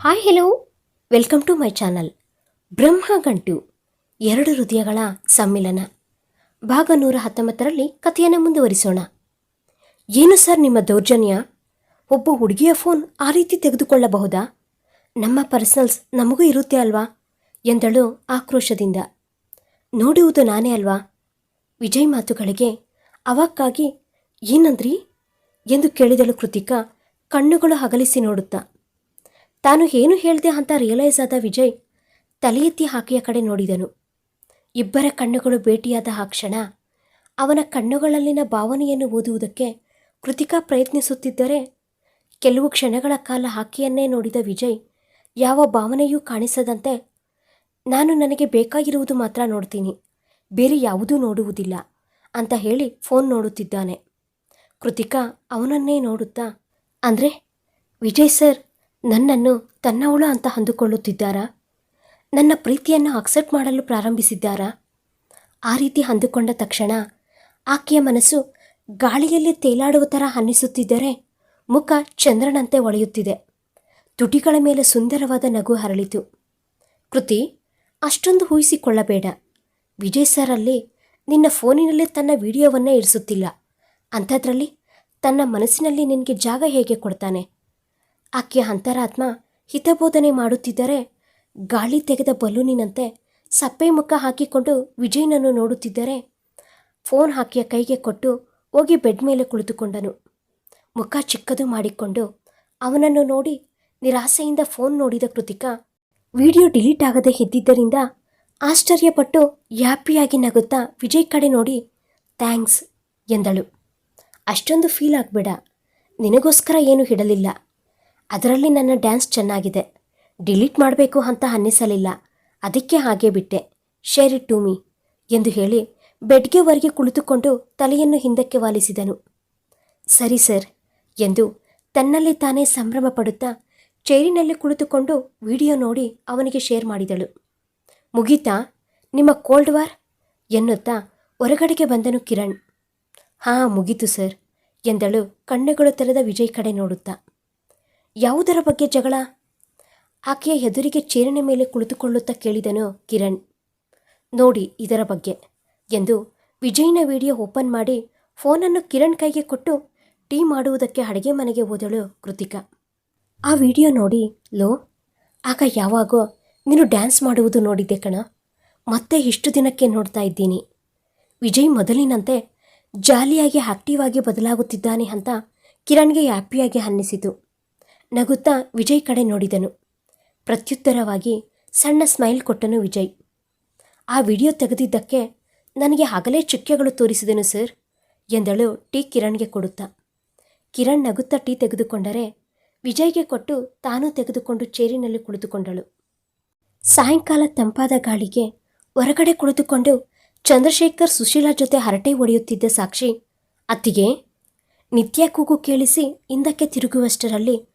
Hi hello welcome to my channel Brahma Gantu ಎರಡು ಹೃದಯಗಳ ಸಮ್ಮಿಲನ. ಭಾಗ ನೂರ ಹತ್ತೊಂಬತ್ತರಲ್ಲಿ ಕಥೆಯನ್ನು ಮುಂದುವರಿಸೋಣ. ಏನು ಸರ್ ನಿಮ್ಮ ದೌರ್ಜನ್ಯ? ಒಬ್ಬ ಹುಡುಗಿಯ ಫೋನ್ ಆ ರೀತಿ ತೆಗೆದುಕೊಳ್ಳಬಹುದಾ? ನಮ್ಮ ಪರ್ಸನಲ್ಸ್ ನಮಗೂ ಇರುತ್ತೆ ಅಲ್ವಾ? ಎಂದಳು ಆಕ್ರೋಶದಿಂದ. ನೋಡುವುದು ನಾನೇ ಅಲ್ವಾ? ವಿಜಯ್ ಮಾತುಗಳಿಗೆ ಅವಕ್ಕಾಗಿ, ಏನಂದ್ರಿ? ಎಂದು ಕೇಳಿದಳು ಕೃತಿಕಾ, ಕಣ್ಣುಗಳು ಹಗಲಿಸಿ ನೋಡುತ್ತಾ. ತಾನು ಏನು ಹೇಳಿದೆ ಅಂತ ರಿಯಲೈಸ್ ಆದ ವಿಜಯ್ ತಲೆ ಎತ್ತಿ ಆಕೆಯ ಕಡೆ ನೋಡಿದನು. ಇಬ್ಬರ ಕಣ್ಣುಗಳು ಭೇಟಿಯಾದ ಆ ಕ್ಷಣ ಅವನ ಕಣ್ಣುಗಳಲ್ಲಿನ ಭಾವನೆಯನ್ನು ಓದುವುದಕ್ಕೆ ಕೃತಿಕಾ ಪ್ರಯತ್ನಿಸುತ್ತಿದ್ದರೆ ಕೆಲವು ಕ್ಷಣಗಳ ಕಾಲ ಆಕೆಯನ್ನೇ ನೋಡಿದ ವಿಜಯ್ ಯಾವ ಭಾವನೆಯೂ ಕಾಣಿಸದಂತೆ, ನಾನು ನನಗೆ ಬೇಕಾಗಿರುವುದು ಮಾತ್ರ ನೋಡ್ತೀನಿ, ಬೇರೆ ಯಾವುದೂ ನೋಡುವುದಿಲ್ಲ ಅಂತ ಹೇಳಿ ಫೋನ್ ನೋಡುತ್ತಿದ್ದಾನೆ. ಕೃತಿಕಾ ಅವನನ್ನೇ ನೋಡುತ್ತಾ, ಅಂದರೆ ವಿಜಯ್ ಸರ್ ನನ್ನನ್ನು ತನ್ನವಳು ಅಂತ ಅಂದುಕೊಳ್ಳುತ್ತಿದ್ದಾರಾ? ನನ್ನ ಪ್ರೀತಿಯನ್ನು ಅಕ್ಸೆಪ್ಟ್ ಮಾಡಲು ಪ್ರಾರಂಭಿಸಿದ್ದಾರಾ? ಆ ರೀತಿ ಅಂದುಕೊಂಡ ತಕ್ಷಣ ಆಕೆಯ ಮನಸ್ಸು ಗಾಳಿಯಲ್ಲಿ ತೇಲಾಡುವ ಥರ ಅನ್ನಿಸುತ್ತಿದ್ದರೆ ಮುಖ ಚಂದ್ರನಂತೆ ಒಳೆಯುತ್ತಿದೆ. ತುಟಿಗಳ ಮೇಲೆ ಸುಂದರವಾದ ನಗು ಹರಳಿತು. ಕೃತಿ, ಅಷ್ಟೊಂದು ಊಹಿಸಿಕೊಳ್ಳಬೇಡ. ವಿಜಯ್ ಸರ್ ಅಲ್ಲಿ ನಿನ್ನ ಫೋನಿನಲ್ಲಿ ತನ್ನ ವಿಡಿಯೋವನ್ನೇ ಇರಿಸುತ್ತಿಲ್ಲ. ಅಂಥದ್ರಲ್ಲಿ ತನ್ನ ಮನಸ್ಸಿನಲ್ಲಿ ನಿನಗೆ ಜಾಗ ಹೇಗೆ ಕೊಡ್ತಾನೆ? ಆಕೆಯ ಅಂತರಾತ್ಮ ಹಿತಬೋಧನೆ ಮಾಡುತ್ತಿದ್ದರೆ ಗಾಳಿ ತೆಗೆದ ಬಲೂನಿನಂತೆ ಸಪ್ಪೆ ಮುಖ ಹಾಕಿಕೊಂಡು ವಿಜಯನನ್ನು ನೋಡುತ್ತಿದ್ದರೆ ಫೋನ್ ಆಕೆಯ ಕೈಗೆ ಕೊಟ್ಟು ಹೋಗಿ ಬೆಡ್ ಮೇಲೆ ಕುಳಿತುಕೊಂಡನು. ಮುಖ ಚಿಕ್ಕದು ಮಾಡಿಕೊಂಡು ಅವನನ್ನು ನೋಡಿ ನಿರಾಸೆಯಿಂದ ಫೋನ್ ನೋಡಿದ ಕೃತಿಕಾ ವಿಡಿಯೋ ಡಿಲೀಟ್ ಆಗದೆ ಇದ್ದಿದ್ದರಿಂದ ಆಶ್ಚರ್ಯಪಟ್ಟು ಹ್ಯಾಪಿಯಾಗಿ ನಗುತ್ತಾ ವಿಜಯ್ ಕಡೆ ನೋಡಿ, ಥ್ಯಾಂಕ್ಸ್, ಎಂದಳು. ಅಷ್ಟೊಂದು ಫೀಲ್ ಆಗಬೇಡ. ನಿನಗೋಸ್ಕರ ಏನು ಇಡಲಿಲ್ಲ. ಅದರಲ್ಲಿ ನನ್ನ ಡ್ಯಾನ್ಸ್ ಚೆನ್ನಾಗಿದೆ. ಡಿಲೀಟ್ ಮಾಡಬೇಕು ಅಂತ ಅನ್ನಿಸಲಿಲ್ಲ. ಅದಕ್ಕೆ ಹಾಗೆ ಬಿಟ್ಟೆ. ಶೇರ್ ಇಟ್ ಟು ಮೀ ಎಂದು ಹೇಳಿ ಬೆಡ್ಗೆ ಹೊರಗೆ ಕುಳಿತುಕೊಂಡು ತಲೆಯನ್ನು ಹಿಂದಕ್ಕೆ ವಾಲಿಸಿದನು. ಸರಿ ಸರ್ ಎಂದು ತನ್ನಲ್ಲಿ ತಾನೇ ಸಂಭ್ರಮ ಪಡುತ್ತಾ ಚೇರಿನಲ್ಲಿ ಕುಳಿತುಕೊಂಡು ವಿಡಿಯೋ ನೋಡಿ ಅವನಿಗೆ ಶೇರ್ ಮಾಡಿದಳು. ಮುಗೀತಾ? ನಿಮ್ಮ ಕೋಲ್ಡ್ ವಾರ್? ಎನ್ನುತ್ತಾ ಹೊರಗಡೆಗೆ ಬಂದನು ಕಿರಣ್. ಹಾಂ, ಮುಗೀತು ಸರ್ ಎಂದಳು ಕಣ್ಣುಗಳು ತೆರೆದ ವಿಜಯ್ ಕಡೆ ನೋಡುತ್ತಾ. ಯಾವುದರ ಬಗ್ಗೆ ಜಗಳ? ಆಕೆಯ ಎದುರಿಗೆ ಚೇರಿನ ಮೇಲೆ ಕುಳಿತುಕೊಳ್ಳುತ್ತಾ ಕೇಳಿದನು ಕಿರಣ್. ನೋಡಿ, ಇದರ ಬಗ್ಗೆ ಎಂದು ವಿಜಯ್ನ ವಿಡಿಯೋ ಓಪನ್ ಮಾಡಿ ಫೋನನ್ನು ಕಿರಣ್ ಕೈಗೆ ಕೊಟ್ಟು ಟೀ ಮಾಡುವುದಕ್ಕೆ ಅಡುಗೆ ಮನೆಗೆ ಹೋದಳು ಕೃತಿಕಾ. ಆ ವಿಡಿಯೋ ನೋಡಿ, ಲೋ, ಆಗ ಯಾವಾಗೋ ನೀನು ಡ್ಯಾನ್ಸ್ ಮಾಡುವುದು ನೋಡಿದ್ದೆ ಕಣ. ಮತ್ತೆ ಇಷ್ಟು ದಿನಕ್ಕೆ ನೋಡ್ತಾ ಇದ್ದೀನಿ. ವಿಜಯ್ ಮೊದಲಿನಂತೆ ಜಾಲಿಯಾಗಿ ಆಕ್ಟಿವ್ ಆಗಿ ಬದಲಾಗುತ್ತಿದ್ದಾನೆ ಅಂತ ಕಿರಣ್ಗೆ ಹ್ಯಾಪಿಯಾಗಿ ಅನ್ನಿಸಿತು. ನಗುತ್ತಾ ವಿಜಯ್ ಕಡೆ ನೋಡಿದನು. ಪ್ರತ್ಯುತ್ತರವಾಗಿ, ಸಣ್ಣ ಸ್ಮೈಲ್ ಕೊಟ್ಟನು ವಿಜಯ್. ಆ ವಿಡಿಯೋ ತೆಗೆದಿದ್ದಕ್ಕೆ ನನಗೆ ಹಗಲೇ ಚುಕ್ಕೆಗಳು ತೋರಿಸಿದನು ಸರ್, ಎಂದಳು ಟೀ ಕಿರಣ್ಗೆ ಕೊಡುತ್ತಾ. ಕಿರಣ್ ನಗುತ್ತಾ ಟೀ ತೆಗೆದುಕೊಂಡರೆ, ವಿಜಯ್ಗೆ ಕೊಟ್ಟು ತಾನೂ ತೆಗೆದುಕೊಂಡು ಚೇರಿನಲ್ಲಿ ಕುಳಿತುಕೊಂಡಳು. ಸಾಯಂಕಾಲ ತಂಪಾದ ಗಾಳಿಗೆ ಹೊರಗಡೆ ಕುಳಿತುಕೊಂಡು ಚಂದ್ರಶೇಖರ್ ಸುಶೀಲಾ ಜೊತೆ ಹರಟೆ ಹೊಡೆಯುತ್ತಿದ್ದ ಸಾಕ್ಷಿ, ಅತ್ತಿಗೆ, ನಿತ್ಯ ಕೂಗು ಕೇಳಿಸಿ ಹಿಂದಕ್ಕೆ ತಿರುಗುವಷ್ಟರಲ್ಲಿ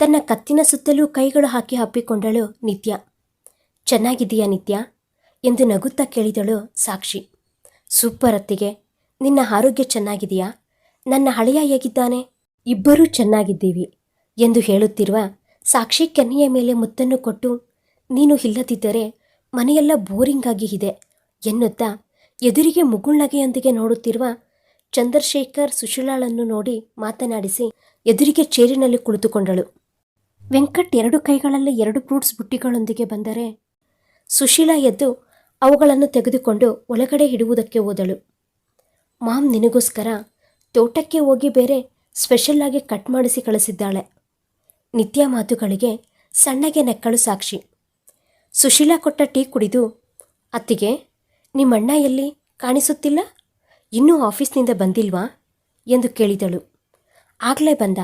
ತನ್ನ ಕತ್ತಿನ ಸುತ್ತಲೂ ಕೈಗಳು ಹಾಕಿ ಹಪ್ಪಿಕೊಂಡಳು ನಿತ್ಯ. ಚೆನ್ನಾಗಿದೆಯಾ ನಿತ್ಯ ಎಂದು ನಗುತ್ತಾ ಕೇಳಿದಳು ಸಾಕ್ಷಿ. ಸೂಪರ್ ಅತ್ತಿಗೆ. ನಿನ್ನ ಆರೋಗ್ಯ ಚೆನ್ನಾಗಿದೆಯಾ ನನ್ನ ಹಳೆಯ ಹೇಗಿದ್ದಾನೆ? ಇಬ್ಬರೂ ಚೆನ್ನಾಗಿದ್ದೀವಿ ಎಂದು ಹೇಳುತ್ತಿರುವ ಸಾಕ್ಷಿ ಕೆನ್ನೆಯ ಮೇಲೆ ಮುತ್ತನ್ನು ಕೊಟ್ಟು, ನೀನು ಇಲ್ಲದಿದ್ದರೆ ಮನೆಯೆಲ್ಲ ಬೋರಿಂಗ್ ಆಗಿ ಇದೆ ಎನ್ನುತ್ತಾ ಎದುರಿಗೆ ಮುಗುಳ್ನಗೆಯೊಂದಿಗೆ ನೋಡುತ್ತಿರುವ ಚಂದ್ರಶೇಖರ್ ಸುಶೀಲಾಳನ್ನು ನೋಡಿ ಮಾತನಾಡಿಸಿ ಎದುರಿಗೆ ಚೇರಿನಲ್ಲಿ ಕುಳಿತುಕೊಂಡಳು. ವೆಂಕಟ್ ಎರಡು ಕೈಗಳಲ್ಲಿ ಎರಡು ಫ್ರೂಟ್ಸ್ ಬುಟ್ಟಿಗಳೊಂದಿಗೆ ಬಂದರೆ ಸುಶೀಲಾ ಎದ್ದು ಅವುಗಳನ್ನು ತೆಗೆದುಕೊಂಡು ಒಳಗಡೆ ಇಡುವುದಕ್ಕೆ ಹೋದಳು. ಮಾಮ್, ನಿನಗೋಸ್ಕರ ತೋಟಕ್ಕೆ ಹೋಗಿ ಬೇರೆ ಸ್ಪೆಷಲ್ಲಾಗಿ ಕಟ್ ಮಾಡಿಸಿ ಕಳಿಸಿದ್ದಾಳೆ. ನಿತ್ಯ ಮಾತುಗಳಿಗೆ ಸಣ್ಣಗೆ ನೆಕ್ಕಳು ಸಾಕ್ಷಿ. ಸುಶೀಲಾ ಕೊಟ್ಟ ಟೀ ಕುಡಿದು, ಅತ್ತಿಗೆ, ನಿಮ್ಮಣ್ಣ ಎಲ್ಲಿ? ಕಾಣಿಸುತ್ತಿಲ್ಲ? ಇನ್ನೂ ಆಫೀಸ್ನಿಂದ ಬಂದಿಲ್ವಾ? ಎಂದು ಕೇಳಿದಳು. ಆಗಲೇ ಬಂದ.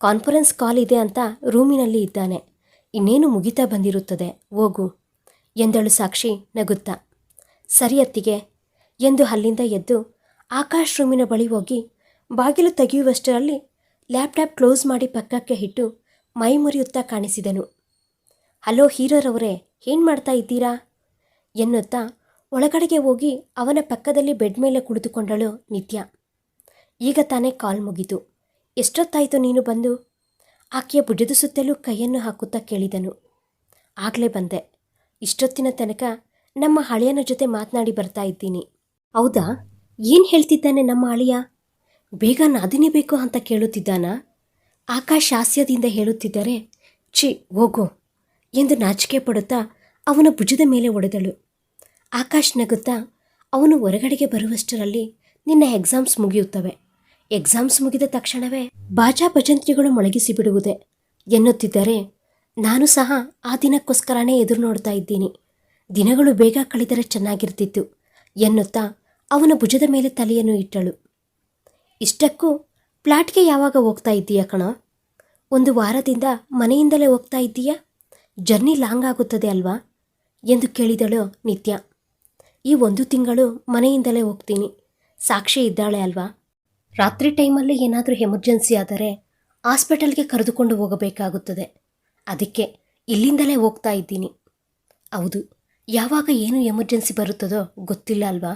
ಕಾನ್ಫರೆನ್ಸ್ ಕಾಲ್ ಇದೆ ಅಂತ ರೂಮಿನಲ್ಲಿ ಇದ್ದಾನೆ. ಇನ್ನೇನು ಮುಗಿತಾ ಬಂದಿರುತ್ತದೆ? ಹೋಗು, ಎಂದಳು ಸಾಕ್ಷಿ ನಗುತ್ತಾ. ಸರಿ ಅತ್ತಿಗೆ, ಎಂದು ಅಲ್ಲಿಂದ ಎದ್ದು ಆಕಾಶ್ ರೂಮಿನ ಬಳಿ ಹೋಗಿ ಬಾಗಿಲು ತೆಗೆಯುವಷ್ಟರಲ್ಲಿ ಲ್ಯಾಪ್ಟಾಪ್ ಕ್ಲೋಸ್ ಮಾಡಿ ಪಕ್ಕಕ್ಕೆ ಇಟ್ಟು ಮೈ ಮುರಿಯುತ್ತಾ ಕಾಣಿಸಿದನು. ಹಲೋ ಹೀರೋರವರೇ ಏನು ಮಾಡ್ತಾ ಇದ್ದೀರಾ? ಎನ್ನುತ್ತಾ ಒಳಗಡೆಗೆ ಹೋಗಿ ಅವನ ಪಕ್ಕದಲ್ಲಿ ಬೆಡ್ ಮೇಲೆ ಕುಳಿತುಕೊಂಡಳು ನಿತ್ಯ. ಈಗ ತಾನೇ ಕಾಲ್ ಮುಗಿತು. ಎಷ್ಟೊತ್ತಾಯಿತು ನೀನು ಬಂದು? ಆಕೆಯ ಭುಜದ ಸುತ್ತಲೂ ಕೈಯನ್ನು ಹಾಕುತ್ತಾ ಕೇಳಿದನು. ಆಗಲೇ ಬಂದೆ. ಇಷ್ಟೊತ್ತಿನ ತನಕ ನಮ್ಮ ಹಳೆಯನ ಜೊತೆ ಮಾತನಾಡಿ ಬರ್ತಾ ಇದ್ದೀನಿ. ಹೌದಾ? ಏನು ಹೇಳ್ತಿದ್ದಾನೆ ನಮ್ಮ ಅಳಿಯ? ಬೇಗ ನಾದಿನೇ ಬೇಕು ಅಂತ ಕೇಳುತ್ತಿದ್ದಾನ? ಆಕಾಶ್ ಹಾಸ್ಯದಿಂದ ಹೇಳುತ್ತಿದ್ದರೆ, ಛಿ, ಹೋಗೋ ಎಂದು ನಾಚಿಕೆ ಪಡುತ್ತಾ ಅವನ ಭುಜದ ಮೇಲೆ ಒಡೆದಳು. ಆಕಾಶ್ ನಗುತ್ತಾ ಅವನು ಹೊರಗಡೆಗೆ ಬರುವಷ್ಟರಲ್ಲಿ ನಿನ್ನ ಎಕ್ಸಾಮ್ಸ್ ಮುಗಿಯುತ್ತವೆ. ಎಕ್ಸಾಮ್ಸ್ ಮುಗಿದ ತಕ್ಷಣವೇ ಬಾಜಾ ಭಜಂತ್ರಿಗಳು ಮೊಳಗಿಸಿ ಬಿಡುವುದೇ ಎನ್ನುತ್ತಿದ್ದರೆ ನಾನು ಸಹ ಆ ದಿನಕ್ಕೋಸ್ಕರನೇ ಎದುರು ನೋಡ್ತಾ ಇದ್ದೀನಿ. ದಿನಗಳು ಬೇಗ ಕಳೆದರೆ ಚೆನ್ನಾಗಿರ್ತಿತ್ತು ಎನ್ನುತ್ತಾ ಅವನ ಭುಜದ ಮೇಲೆ ತಲೆಯನ್ನು ಇಟ್ಟಳು. ಇಷ್ಟಕ್ಕೂ ಫ್ಲಾಟ್ಗೆ ಯಾವಾಗ ಹೋಗ್ತಾ ಇದ್ದೀಯಾ ಕಣ? ಒಂದು ವಾರದಿಂದ ಮನೆಯಿಂದಲೇ ಹೋಗ್ತಾ ಇದ್ದೀಯಾ? ಜರ್ನಿ ಲಾಂಗ್ ಆಗುತ್ತದೆ ಅಲ್ವಾ? ಎಂದು ಕೇಳಿದಳು ನಿತ್ಯ. ಈ ಒಂದು ತಿಂಗಳು ಮನೆಯಿಂದಲೇ ಹೋಗ್ತೀನಿ. ಸಾಕ್ಷಿ ಇದ್ದಾಳೆ ಅಲ್ವಾ? ರಾತ್ರಿ ಟೈಮಲ್ಲಿ ಏನಾದರೂ ಎಮರ್ಜೆನ್ಸಿ ಆದರೆ ಹಾಸ್ಪಿಟಲ್ಗೆ ಕರೆದುಕೊಂಡು ಹೋಗಬೇಕಾಗುತ್ತದೆ. ಅದಕ್ಕೆ ಇಲ್ಲಿಂದಲೇ ಹೋಗ್ತಾ ಇದ್ದೀನಿ. ಹೌದು, ಯಾವಾಗ ಏನು ಎಮರ್ಜೆನ್ಸಿ ಬರುತ್ತದೋ ಗೊತ್ತಿಲ್ಲ ಅಲ್ವಾ?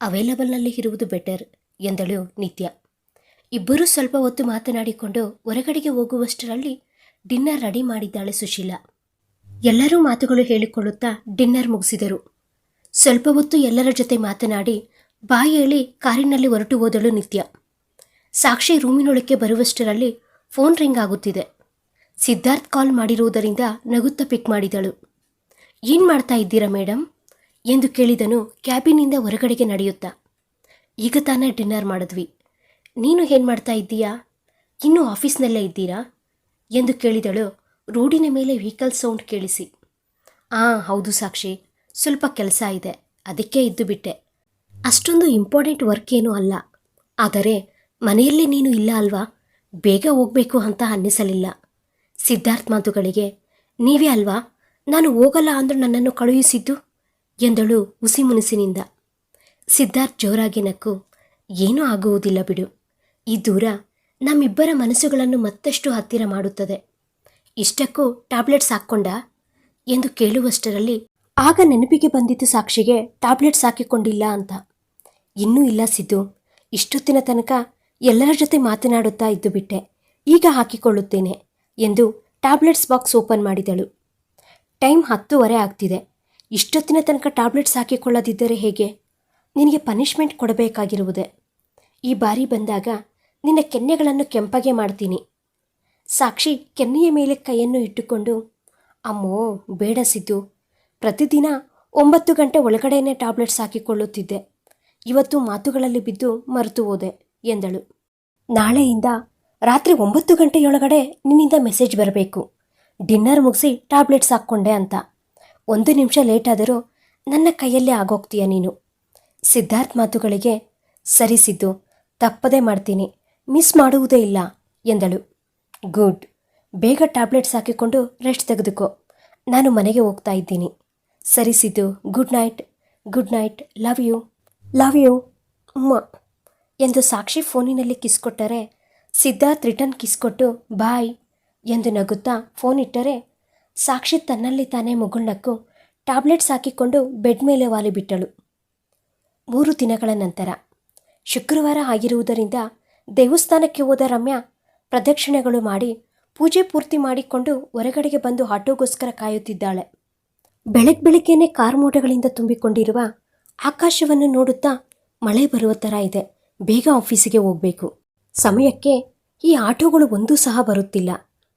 ಅವೈಲಬಲ್ನಲ್ಲಿ ಇರುವುದು ಬೆಟರ್, ಎಂದಳು ನಿತ್ಯ. ಇಬ್ಬರೂ ಸ್ವಲ್ಪ ಹೊತ್ತು ಮಾತನಾಡಿಕೊಂಡು ಹೊರಗಡೆಗೆ ಹೋಗುವಷ್ಟರಲ್ಲಿ ಡಿನ್ನರ್ ರೆಡಿ ಮಾಡಿದ್ದಾಳೆ ಸುಶೀಲಾ. ಎಲ್ಲರೂ ಮಾತುಗಳು ಹೇಳಿಕೊಳ್ಳುತ್ತಾ ಡಿನ್ನರ್ ಮುಗಿಸಿದರು. ಸ್ವಲ್ಪ ಹೊತ್ತು ಎಲ್ಲರ ಜೊತೆ ಮಾತನಾಡಿ ಬಾಯಿ ಕಾರಿನಲ್ಲಿ ಹೊರಟು ಹೋದಳು ನಿತ್ಯ. ಸಾಕ್ಷಿ ರೂಮಿನೊಳಕ್ಕೆ ಬರುವಷ್ಟರಲ್ಲಿ ಫೋನ್ ರಿಂಗ್ ಆಗುತ್ತಿದೆ. ಸಿದ್ಧಾರ್ಥ್ ಕಾಲ್ ಮಾಡಿರುವುದರಿಂದ ನಗುತ್ತಾ ಪಿಕ್ ಮಾಡಿದಳು. ಏನು ಮಾಡ್ತಾ ಇದ್ದೀರಾ ಮೇಡಮ್ ಎಂದು ಕೇಳಿದನು ಕ್ಯಾಬಿನಿಂದ ಹೊರಗಡೆಗೆ ನಡೆಯುತ್ತಾ. ಈಗ ತಾನೇ ಡಿನ್ನರ್ ಮಾಡಿದ್ವಿ. ನೀನು ಏನು ಮಾಡ್ತಾ ಇದ್ದೀಯಾ? ಇನ್ನೂ ಆಫೀಸ್ನಲ್ಲೇ ಇದ್ದೀರಾ? ಎಂದು ಕೇಳಿದಳು ರೋಡಿನ ಮೇಲೆ ವೆಹಿಕಲ್ ಸೌಂಡ್ ಕೇಳಿಸಿ. ಆ, ಹೌದು ಸಾಕ್ಷಿ. ಸ್ವಲ್ಪ ಕೆಲಸ ಇದೆ. ಅದಕ್ಕೆ ಇದ್ದು ಬಿಟ್ಟೆ. ಅಷ್ಟೊಂದು ಇಂಪಾರ್ಟೆಂಟ್ ವರ್ಕ್ ಏನೂ ಅಲ್ಲ. ಆದರೆ, ಮನೆಯಲ್ಲಿ ನೀನು ಇಲ್ಲ ಅಲ್ವಾ? ಬೇಗ ಹೋಗಬೇಕು ಅಂತ ಅನ್ನಿಸಲಿಲ್ಲ. ಸಿದ್ಧಾರ್ಥ್ ಮಾತುಗಳಿಗೆ, ನೀವೇ ಅಲ್ವಾ? ನಾನು ಹೋಗಲ್ಲ ಅಂದರೂ ನನ್ನನ್ನು ಕಳುಹಿಸಿದ್ದು? ಎಂದಳು ಮುನಿಸಿನಿಂದ. ಸಿದ್ಧಾರ್ಥ್ ಜೋರಾಗಿ ನಕ್ಕು, ಏನೂ ಆಗುವುದಿಲ್ಲ ಬಿಡು. ಈ ದೂರ ನಮ್ಮಿಬ್ಬರ ಮನಸ್ಸುಗಳನ್ನು ಮತ್ತಷ್ಟು ಹತ್ತಿರ ಮಾಡುತ್ತದೆ. ಇಷ್ಟಕ್ಕೂ ಟ್ಯಾಬ್ಲೆಟ್ಸ್ ಹಾಕ್ಕೊಂಡ? ಎಂದು ಕೇಳುವಷ್ಟರಲ್ಲಿ, ಆಗ ನೆನಪಿಗೆ ಬಂದಿತ್ತು ಸಾಕ್ಷಿಗೆ ಟ್ಯಾಬ್ಲೆಟ್ಸ್ ಹಾಕಿಕೊಂಡಿಲ್ಲ ಅಂತ. ಇನ್ನೂ ಇಲ್ಲ ಸಿದ್ದು. ಇಷ್ಟೊತ್ತಿನ ತನಕ ಎಲ್ಲರ ಜೊತೆ ಮಾತನಾಡುತ್ತಾ ಇದ್ದು ಬಿಟ್ಟೆ. ಈಗ ಹಾಕಿಕೊಳ್ಳುತ್ತೇನೆ ಎಂದು ಟ್ಯಾಬ್ಲೆಟ್ಸ್ ಬಾಕ್ಸ್ ಓಪನ್ ಮಾಡಿದಳು. ಟೈಮ್ ಹತ್ತುವರೆ ಆಗ್ತಿದೆ. ಇಷ್ಟೊತ್ತಿನ ತನಕ ಟ್ಯಾಬ್ಲೆಟ್ಸ್ ಹಾಕಿಕೊಳ್ಳದಿದ್ದರೆ ಹೇಗೆ? ನಿನಗೆ ಪನಿಷ್ಮೆಂಟ್ ಕೊಡಬೇಕಾಗಿರುವುದೇ? ಈ ಬಾರಿ ಬಂದಾಗ ನಿನ್ನ ಕೆನ್ನೆಗಳನ್ನು ಕೆಂಪಗೆ ಮಾಡ್ತೀನಿ. ಸಾಕ್ಷಿ ಕೆನ್ನೆಯ ಮೇಲೆ ಕೈಯನ್ನು ಇಟ್ಟುಕೊಂಡು, ಅಮ್ಮೋ, ಬೇಡ ಸಿದ್ದು. ಪ್ರತಿದಿನ ಒಂಬತ್ತು ಗಂಟೆ ಒಳಗಡೆಯೇ ಟ್ಯಾಬ್ಲೆಟ್ಸ್ ಹಾಕಿಕೊಳ್ಳುತ್ತಿದ್ದೆ. ಇವತ್ತು ಮಾತುಗಳಲ್ಲಿ ಬಿದ್ದು ಮರೆತು ಹೋದೆ ಎಂದಳು. ನಾಳೆಯಿಂದ ರಾತ್ರಿ ಒಂಬತ್ತು ಗಂಟೆಯೊಳಗಡೆ ನಿನ್ನಿಂದ ಮೆಸೇಜ್ ಬರಬೇಕು. ಡಿನ್ನರ್ ಮುಗಿಸಿ ಟ್ಯಾಬ್ಲೆಟ್ಸ್ ಹಾಕ್ಕೊಂಡೆ ಅಂತ. ಒಂದು ನಿಮಿಷ ಲೇಟ್ ಆದರೂ ನನ್ನ ಕೈಯಲ್ಲೇ ಆಗೋಗ್ತೀಯ ನೀನು. ಸಿದ್ಧಾರ್ಥ್ ಮಾತುಗಳಿಗೆ ಸರಿಸಿದ್ದು, ತಪ್ಪದೇ ಮಾಡ್ತೀನಿ, ಮಿಸ್ ಮಾಡುವುದೇ ಇಲ್ಲ ಎಂದಳು. ಗುಡ್. ಬೇಗ ಟ್ಯಾಬ್ಲೆಟ್ಸ್ ಹಾಕಿಕೊಂಡು ರೆಸ್ಟ್ ತೆಗೆದುಕೋ. ನಾನು ಮನೆಗೆ ಹೋಗ್ತಾ ಇದ್ದೀನಿ. ಸರಿಸಿದ್ದು, good night. Good night. Love you. Love you. ಅಮ್ಮ ಎಂದು ಸಾಕ್ಷಿ ಫೋನಿನಲ್ಲಿ ಕಿಸ್ ಕೊಟ್ಟರೆ, ಸಿದ್ಧಾರ್ಥ್ ರಿಟರ್ನ್ ಕಿಸ್ ಕೊಟ್ಟು, ಬಾಯ್ ಎಂದು ನಗುತ್ತಾ ಫೋನ್ ಇಟ್ಟರೆ, ಸಾಕ್ಷಿ ತನ್ನಲ್ಲಿ ತಾನೇ ಮುಗುಳ್ನಕ್ಕು ಟ್ಯಾಬ್ಲೆಟ್ಸ್ ಹಾಕಿಕೊಂಡು ಬೆಡ್ ಮೇಲೆ ವಾಲಿಬಿಟ್ಟಳು ಮೂರು ದಿನಗಳ ನಂತರ, ಶುಕ್ರವಾರ ಆಗಿರುವುದರಿಂದ ದೇವಸ್ಥಾನಕ್ಕೆ ಹೋದ ರಮ್ಯಾ ಪ್ರದಕ್ಷಿಣೆಗಳು ಮಾಡಿ ಪೂಜೆ ಪೂರ್ತಿ ಮಾಡಿಕೊಂಡು ಹೊರಗಡೆಗೆ ಬಂದು ಆಟೋಗೋಸ್ಕರ ಕಾಯುತ್ತಿದ್ದಾಳೆ. ಬೆಳಗ್ಗೆ ಬೆಳಗ್ಗೆನೆ ಕಾರ್ ಮೋಟಗಳಿಂದ ತುಂಬಿಕೊಂಡಿರುವ ಆಕಾಶವನ್ನು ನೋಡುತ್ತಾ ಮಳೆ ಬರುವ ಥರ ಇದೆ. ಬೇಗ ಆಫೀಸಿಗೆ ಹೋಗಬೇಕು. ಸಮಯಕ್ಕೆ ಈ ಆಟೋಗಳು ಒಂದೂ ಸಹ ಬರುತ್ತಿಲ್ಲ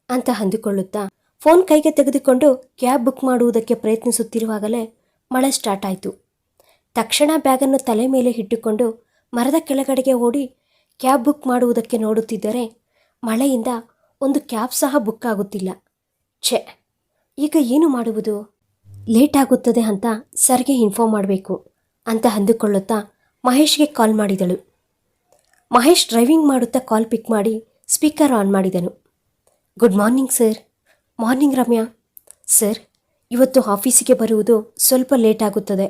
ಅಂತ ಅಂದುಕೊಳ್ಳುತ್ತಾ ಫೋನ್ ಕೈಗೆ ತೆಗೆದುಕೊಂಡು ಕ್ಯಾಬ್ ಬುಕ್ ಮಾಡುವುದಕ್ಕೆ ಪ್ರಯತ್ನಿಸುತ್ತಿರುವಾಗಲೇ ಮಳೆ ಸ್ಟಾರ್ಟ್ ಆಯಿತು. ತಕ್ಷಣ ಬ್ಯಾಗನ್ನು ತಲೆ ಮೇಲೆ ಇಟ್ಟುಕೊಂಡು ಮರದ ಕೆಳಗಡೆಗೆ ಓಡಿ ಕ್ಯಾಬ್ ಬುಕ್ ಮಾಡುವುದಕ್ಕೆ ನೋಡುತ್ತಿದ್ದರೆ ಮಳೆಯಿಂದ ಒಂದು ಕ್ಯಾಬ್ ಸಹ ಬುಕ್ ಆಗುತ್ತಿಲ್ಲ. ಛೆ, ಈಗ ಏನು ಮಾಡುವುದು? ಲೇಟ್ ಆಗುತ್ತದೆ ಅಂತ ಸರ್ಗೆ ಇನ್ಫಾರ್ಮ್ ಮಾಡಬೇಕು. ಅಂತ ಅಂದುಕೊಳ್ಳುತ್ತಾ ಮಹೇಶ್ಗೆ ಕಾಲ್ ಮಾಡಿದಳು. ಮಹೇಶ್ ಡ್ರೈವಿಂಗ್ ಮಾಡುತ್ತಾ ಕಾಲ್ ಪಿಕ್ ಮಾಡಿ ಸ್ಪೀಕರ್ ಆನ್ ಮಾಡಿದನು. Good morning sir morning Ramya. Sir ಇವತ್ತು ಆಫೀಸಿಗೆ ಬರುವುದು ಸ್ವಲ್ಪ ಲೇಟ್ ಆಗುತ್ತದೆ.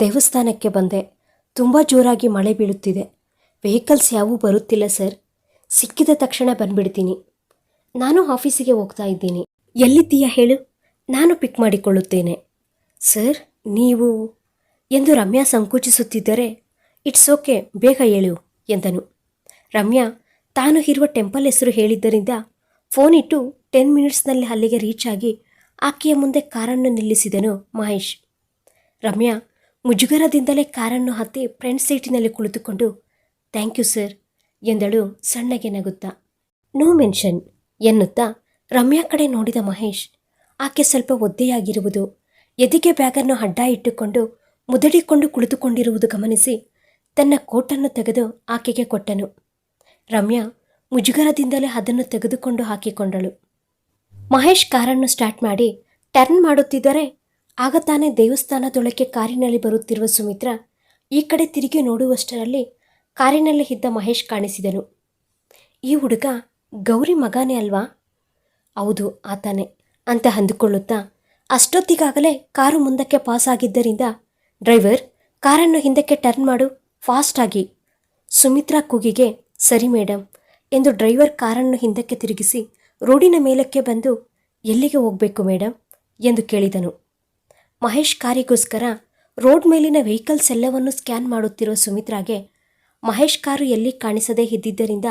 ದೇವಸ್ಥಾನಕ್ಕೆ ಬಂದೆ. ತುಂಬ ಜೋರಾಗಿ ಮಳೆ ಬೀಳುತ್ತಿದೆ. ವೆಹಿಕಲ್ಸ್ ಯಾವೂ ಬರುತ್ತಿಲ್ಲ ಸರ್ ಸಿಕ್ಕಿದ ತಕ್ಷಣ ಬಂದ್ಬಿಡ್ತೀನಿ. ನಾನು ಆಫೀಸಿಗೆ ಹೋಗ್ತಾ ಇದ್ದೀನಿ. ಎಲ್ಲಿದ್ದೀಯಾ ಹೇಳು? ನಾನು ಪಿಕ್ ಮಾಡಿಕೊಳ್ಳುತ್ತೇನೆ. ಸರ್ ನೀವು ಎಂದು ರಮ್ಯಾ ಸಂಕುಚಿಸುತ್ತಿದ್ದರೆ, ಇಟ್ಸ್ ಓಕೆ, ಬೇಗ ಹೇಳು ಎಂದನು. ರಮ್ಯಾ ತಾನು ಇರುವ ಟೆಂಪಲ್ ಹೆಸರು ಹೇಳಿದ್ದರಿಂದ ಫೋನ್ ಇಟ್ಟು ಟೆನ್ ಮಿನಿಟ್ಸ್ನಲ್ಲಿ ಅಲ್ಲಿಗೆ ರೀಚ್ ಆಗಿ ಆಕೆಯ ಮುಂದೆ ಕಾರನ್ನು ನಿಲ್ಲಿಸಿದನು ಮಹೇಶ್. ರಮ್ಯಾ ಮುಜುಗರದಿಂದಲೇ ಕಾರನ್ನು ಹತ್ತಿ ಫ್ರೆಂಡ್ ಸೀಟಿನಲ್ಲಿ ಕುಳಿತುಕೊಂಡು, ಥ್ಯಾಂಕ್ ಯು ಸರ್, ಎಂದಳು ಸಣ್ಣಗೆ ನಗುತ್ತಾ. ನೋ ಮೆನ್ಷನ್, ಎನ್ನುತ್ತಾ ರಮ್ಯಾ ಕಡೆ ನೋಡಿದ ಮಹೇಶ್, ಆಕೆ ಸ್ವಲ್ಪ ಒದ್ದೆಯಾಗಿರುವುದು, ಎದಿಗೆ ಬ್ಯಾಗನ್ನು ಅಡ್ಡ ಇಟ್ಟುಕೊಂಡು ಮುದಡಿಕೊಂಡು ಕುಳಿತುಕೊಂಡಿರುವುದು ಗಮನಿಸಿ ತನ್ನ ಕೋಟನ್ನು ತೆಗೆದು ಆಕೆಗೆ ಕೊಟ್ಟನು. ರಮ್ಯಾ ಮುಜುಗರದಿಂದಲೇ ಅದನ್ನು ತೆಗೆದುಕೊಂಡು ಹಾಕಿಕೊಂಡಳು ಮಹೇಶ್ ಕಾರನ್ನು ಸ್ಟಾರ್ಟ್ ಮಾಡಿ ಟರ್ನ್ ಮಾಡುತ್ತಿದ್ದರೆ ಆಗ ತಾನೇ ದೇವಸ್ಥಾನದೊಳಕ್ಕೆ ಕಾರಿನಲ್ಲಿ ಬರುತ್ತಿರುವ ಸುಮಿತ್ರ ಈ ಕಡೆ ತಿರುಗಿ ನೋಡುವಷ್ಟರಲ್ಲಿ ಕಾರಿನಲ್ಲಿ ಇದ್ದ ಮಹೇಶ್ ಕಾಣಿಸಿದನು. ಈ ಹುಡುಗ ಗೌರಿ ಮಗನೇ ಅಲ್ವಾ? ಹೌದು, ಆತನೇ ಅಂತ ಅಂದುಕೊಳ್ಳುತ್ತಾ ಅಷ್ಟೊತ್ತಿಗಾಗಲೇ ಕಾರು ಮುಂದಕ್ಕೆ ಪಾಸ್ ಆಗಿದ್ದರಿಂದ ಡ್ರೈವರ್, ಕಾರನ್ನು ಹಿಂದಕ್ಕೆ ಟರ್ನ್ ಮಾಡು ಫಾಸ್ಟಾಗಿ ಸುಮಿತ್ರಾ ಕೂಗಿಗೆ, ಸರಿ ಮೇಡಮ್ ಎಂದು ಡ್ರೈವರ್ ಕಾರನ್ನು ಹಿಂದಕ್ಕೆ ತಿರುಗಿಸಿ, ರೋಡಿನ ಮೇಲಕ್ಕೆ ಬಂದು, ಎಲ್ಲಿಗೆ ಹೋಗಬೇಕು ಮೇಡಮ್ ಎಂದು ಕೇಳಿದನು. ಮಹೇಶ್ ಕಾರಿಗೋಸ್ಕರ ರೋಡ್ ಮೇಲಿನ ವೆಹಿಕಲ್ಸ್ ಎಲ್ಲವನ್ನು ಸ್ಕ್ಯಾನ್ ಮಾಡುತ್ತಿರುವ ಸುಮಿತ್ರಾಗೆ, ಮಹೇಶ್ ಕಾರು ಎಲ್ಲಿ ಕಾಣಿಸದೇ ಇದ್ದಿದ್ದರಿಂದ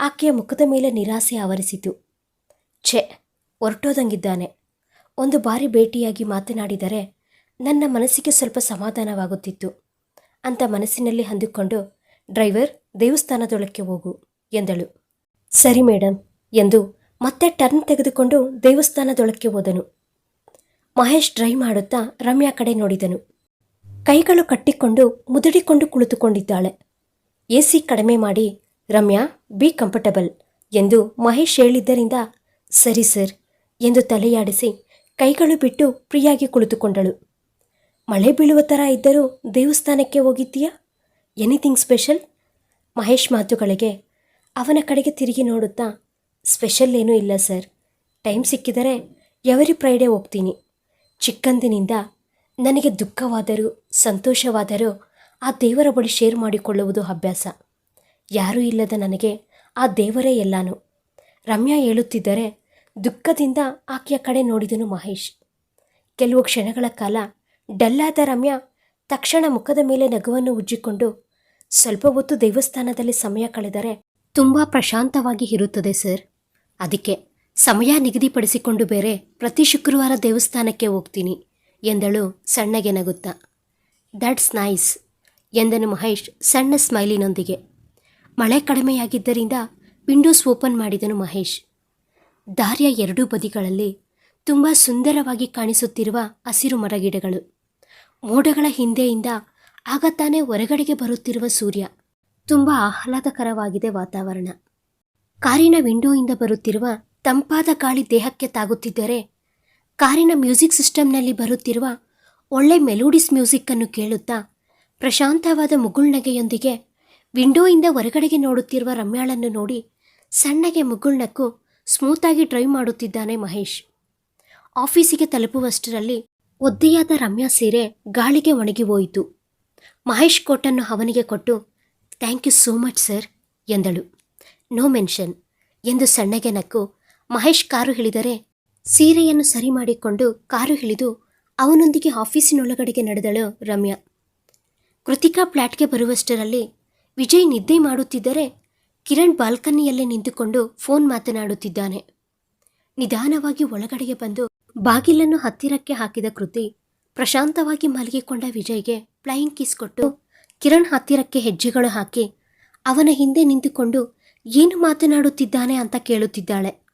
ಆಕೆಯ ಮುಖದ ಮೇಲೆ ನಿರಾಸೆ ಆವರಿಸಿತು. ಛೆ, ಹೊರಟೋದಂಗಿದ್ದಾನೆ. ಒಂದು ಬಾರಿ ಭೇಟಿಯಾಗಿ ಮಾತನಾಡಿದರೆ ನನ್ನ ಮನಸ್ಸಿಗೆ ಸ್ವಲ್ಪ ಸಮಾಧಾನವಾಗುತ್ತಿತ್ತು. ಅಂತ ಮನಸ್ಸಿನಲ್ಲಿ ಅಂದುಕೊಂಡು, ಡ್ರೈವರ್, ದೇವಸ್ಥಾನದೊಳಕ್ಕೆ ಹೋಗು, ಎಂದಳು. ಸರಿ ಮೇಡಮ್ ಎಂದು ಮತ್ತೆ ಟರ್ನ್ ತೆಗೆದುಕೊಂಡು ದೇವಸ್ಥಾನದೊಳಕ್ಕೆ ಹೋದನು. ಮಹೇಶ್ ಡ್ರೈವ್ ಮಾಡುತ್ತಾ ರಮ್ಯಾ ಕಡೆ ನೋಡಿದನು. ಕೈಗಳು ಕಟ್ಟಿಕೊಂಡು ಮುದುಡಿಕೊಂಡು ಕುಳಿತುಕೊಂಡಿದ್ದಾಳೆ. ಎ ಸಿ ಕಡಿಮೆ ಮಾಡಿ, ರಮ್ಯಾ, ಬಿ ಕಂಫರ್ಟಬಲ್, ಎಂದು ಮಹೇಶ್ ಹೇಳಿದ್ದರಿಂದ, ಸರಿ ಸರ್, ಎಂದು ತಲೆಯಾಡಿಸಿ ಕೈಗಳು ಬಿಟ್ಟು ಪ್ರಿಯಾಗಿ ಕುಳಿತುಕೊಂಡಳು. ಮಳೆ ಬೀಳುವ ಥರ ಇದ್ದರೂ ದೇವಸ್ಥಾನಕ್ಕೆ ಹೋಗಿದ್ದೀಯಾ? ಎನಿಥಿಂಗ್ ಸ್ಪೆಷಲ್ ಮಹೇಶ್ ಮಾತುಗಳಿಗೆ ಅವನ ಕಡೆಗೆ ತಿರುಗಿ ನೋಡುತ್ತಾ ಸ್ಪೆಷಲ್ ಏನೂ ಇಲ್ಲ ಸರ್ ಟೈಮ್ ಸಿಕ್ಕಿದರೆ ಎವರಿ ಫ್ರೈಡೇ ಹೋಗ್ತೀನಿ. ಚಿಕ್ಕಂದಿನಿಂದ ನನಗೆ ದುಃಖವಾದರೂ, ಸಂತೋಷವಾದರೂ ಆ ದೇವರ ಬಳಿ ಶೇರ್ ಮಾಡಿಕೊಳ್ಳುವುದು ಅಭ್ಯಾಸ. ಯಾರೂ ಇಲ್ಲದ ನನಗೆ ಆ ದೇವರೇ ಎಲ್ಲಾನು. ರಮ್ಯಾ ಹೇಳುತ್ತಿದ್ದರೆ, ದುಃಖದಿಂದ ಆಕೆಯ ಕಡೆ ನೋಡಿದನು ಮಹೇಶ್. ಕೆಲವು ಕ್ಷಣಗಳ ಕಾಲ ಡಲ್ಲಾದ ರಮ್ಯಾ ತಕ್ಷಣ ಮುಖದ ಮೇಲೆ ನಗುವನ್ನು ಉಜ್ಜಿಕೊಂಡು ಸ್ವಲ್ಪ ಹೊತ್ತು ದೇವಸ್ಥಾನದಲ್ಲಿ ಸಮಯ ಕಳೆದರೆ ತುಂಬ ಪ್ರಶಾಂತವಾಗಿ ಇರುತ್ತದೆ ಸರ್. ಅದಕ್ಕೆ ಸಮಯ ನಿಗದಿಪಡಿಸಿಕೊಂಡು ಬೇರೆ ಪ್ರತಿ ಶುಕ್ರವಾರ ದೇವಸ್ಥಾನಕ್ಕೆ ಹೋಗ್ತೀನಿ ಎಂದಳು ಸಣ್ಣಗೆ ನಗುತ್ತಾ. ದಟ್ಸ್ ನೈಸ್ ಎಂದನು ಮಹೇಶ್ ಸಣ್ಣ ಸ್ಮೈಲಿನೊಂದಿಗೆ. ಮಳೆ ಕಡಿಮೆಯಾಗಿದ್ದರಿಂದ ವಿಂಡೋಸ್ ಓಪನ್ ಮಾಡಿದನು ಮಹೇಶ್. ದಾರಿಯ ಎರಡೂ ಬದಿಗಳಲ್ಲಿ ತುಂಬ ಸುಂದರವಾಗಿ ಕಾಣಿಸುತ್ತಿರುವ ಹಸಿರು ಮರಗಿಡಗಳು. ಮೋಡಗಳ ಹಿಂದೆಯಿಂದ ಆಗ ತಾನೇ ಹೊರಗಡೆಗೆ ಬರುತ್ತಿರುವ ಸೂರ್ಯ. ತುಂಬ ಆಹ್ಲಾದಕರವಾಗಿದೆ ವಾತಾವರಣ. ಕಾರಿನ ವಿಂಡೋಯಿಂದ ಬರುತ್ತಿರುವ ತಂಪಾದ ಗಾಳಿ ದೇಹಕ್ಕೆ ತಾಗುತ್ತಿದ್ದರೆ, ಕಾರಿನ ಮ್ಯೂಸಿಕ್ ಸಿಸ್ಟಮ್ನಲ್ಲಿ ಬರುತ್ತಿರುವ ಒಳ್ಳೆ ಮೆಲೋಡಿಸ್ ಮ್ಯೂಸಿಕ್ಕನ್ನು ಕೇಳುತ್ತಾ ಪ್ರಶಾಂತವಾದ ಮುಗುಳ್ನಗೆಯೊಂದಿಗೆ ವಿಂಡೋಯಿಂದ ಹೊರಗಡೆಗೆ ನೋಡುತ್ತಿರುವ ರಮ್ಯಾಳನ್ನು ನೋಡಿ ಸಣ್ಣಗೆ ಮುಗುಳ್ನಕ್ಕು ಸ್ಮೂತಾಗಿ ಡ್ರೈವ್ ಮಾಡುತ್ತಿದ್ದಾನೆ ಮಹೇಶ್. ಆಫೀಸಿಗೆ ತಲುಪುವಷ್ಟರಲ್ಲಿ ಒದ್ದೆಯಾದ ರಮ್ಯಾ ಸೀರೆ ಗಾಳಿಗೆ ಒಣಗಿ ಹೋಯಿತು. ಮಹೇಶ್ ಕೋಟನ್ನು ಅವನಿಗೆ ಕೊಟ್ಟು, thank you so much sir, ಎಂದಳು. ನೋ ಮೆನ್ಷನ್, ಎಂದು ಸಣ್ಣಗೆ ನಕ್ಕು. ಮಹೇಶ್ ಕಾರು ಇಳಿದರೆ ಸೀರೆಯನ್ನು ಸರಿ ಮಾಡಿಕೊಂಡು ಕಾರು ಇಳಿದು ಅವನೊಂದಿಗೆ ಆಫೀಸಿನೊಳಗಡೆಗೆ ನಡೆದಳು ರಮ್ಯಾ. ಕೃತಿಕಾ ಫ್ಲ್ಯಾಟ್ಗೆ ಬರುವಷ್ಟರಲ್ಲಿ ವಿಜಯ್ ನಿದ್ದೆ ಮಾಡುತ್ತಿದ್ದರೆ ಕಿರಣ್ ಬಾಲ್ಕನಿಯಲ್ಲೇ ನಿಂತುಕೊಂಡು ಫೋನ್ ಮಾತನಾಡುತ್ತಿದ್ದಾನೆ. ನಿಧಾನವಾಗಿ ಒಳಗಡೆಗೆ ಬಂದು ಬಾಗಿಲನ್ನು ಹತ್ತಿರಕ್ಕೆ ಹಾಕಿದ ಕೃತಿ ಪ್ರಶಾಂತವಾಗಿ ಮಲಗಿಕೊಂಡ ವಿಜಯ್ಗೆ ಫ್ಲೈಯಿಂಗ್ ಕಿಸ್ ಕೊಟ್ಟು ಕಿರಣ್ ಹತ್ತಿರಕ್ಕೆ ಹೆಜ್ಜೆಗಳು ಹಾಕಿ, ಅವನ ಹಿಂದೆ ನಿಂತುಕೊಂಡು ಏನು ಮಾತನಾಡುತ್ತಿದ್ದಾನೆ ಅಂತ ಕೇಳುತ್ತಿದ್ದಾಳೆ.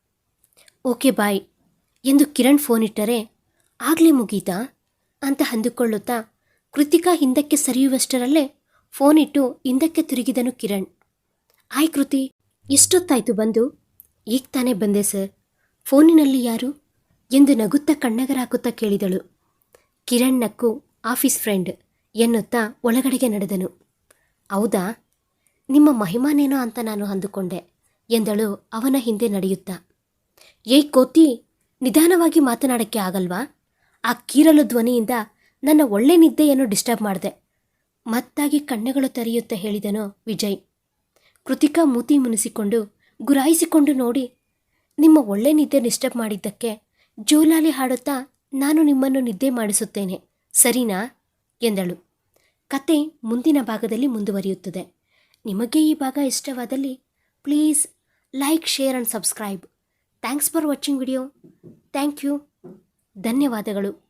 ಓಕೆ ಬಾಯ್ ಎಂದು ಕಿರಣ್ ಫೋನ್ ಇಟ್ಟರೆ, ಆಗಲೇ ಮುಗೀತಾ? ಅಂತ ಅಂದುಕೊಳ್ಳುತ್ತಾ ಕೃತಿಕಾ ಹಿಂದಕ್ಕೆ ಸರಿಯುವಷ್ಟರಲ್ಲೇ ಫೋನ್ ಇಟ್ಟು ಹಿಂದಕ್ಕೆ ತಿರುಗಿದನು ಕಿರಣ್. ಆಯ್ ಕೃತಿ, ಎಷ್ಟೊತ್ತಾಯ್ತು ಬಂದು? ಈಗ ತಾನೇ ಬಂದೆ ಸರ್. ಫೋನಿನಲ್ಲಿ ಯಾರು? ಎಂದು ನಗುತ್ತಾ ಕಣ್ಣಗರಾಕುತ್ತಾ ಕೇಳಿದಳು. ಕಿರಣ್ ನಕ್ಕು ಆಫೀಸ್ ಫ್ರೆಂಡ್ ಎನ್ನುತ್ತಾ ಒಳಗಡೆಗೆ ನಡೆದನು. ಹೌದಾ? ನಿಮ್ಮ ಮಹಿಮಾನೇನೋ ಅಂತ ನಾನು ಅಂದುಕೊಂಡೆ ಎಂದಳು ಅವನ ಹಿಂದೆ ನಡೆಯುತ್ತಾ. ಏಯ್ ಕೋತಿ, ನಿಧಾನವಾಗಿ ಮಾತನಾಡಕ್ಕೆ ಆಗಲ್ವಾ? ಆ ಕೀರಲು ಧ್ವನಿಯಿಂದ ನನ್ನ ಒಳ್ಳೆ ನಿದ್ದೆಯನ್ನು ಡಿಸ್ಟರ್ಬ್ ಮಾಡಿದೆ. ಮತ್ತಾಗಿ ಕಣ್ಣುಗಳು ತೆರೆಯುತ್ತಾ ಹೇಳಿದನು ವಿಜಯ್. ಕೃತಿಕಾ ಮೂತಿ ಮುನಿಸಿಕೊಂಡು ಗುರಾಯಿಸಿಕೊಂಡು ನೋಡಿ, ನಿಮ್ಮ ಒಳ್ಳೆ ನಿದ್ದೆ ಡಿಸ್ಟರ್ಬ್ ಮಾಡಿದ್ದಕ್ಕೆ ಜೋಲಾಲಿ ಹಾಡುತ್ತಾ ನಾನು ನಿಮ್ಮನ್ನು ನಿದ್ದೆ ಮಾಡಿಸುತ್ತೇನೆ. ಸರಿನಾ? ಎಂದಳು. ಕತೆ ಮುಂದಿನ ಭಾಗದಲ್ಲಿ ಮುಂದುವರಿಯುತ್ತದೆ. ನಿಮಗೆ ಈ ಭಾಗ ಇಷ್ಟವಾದಲ್ಲಿ please like, share and subscribe. Thanks for watching video. Thank you. ಧನ್ಯವಾದಗಳು.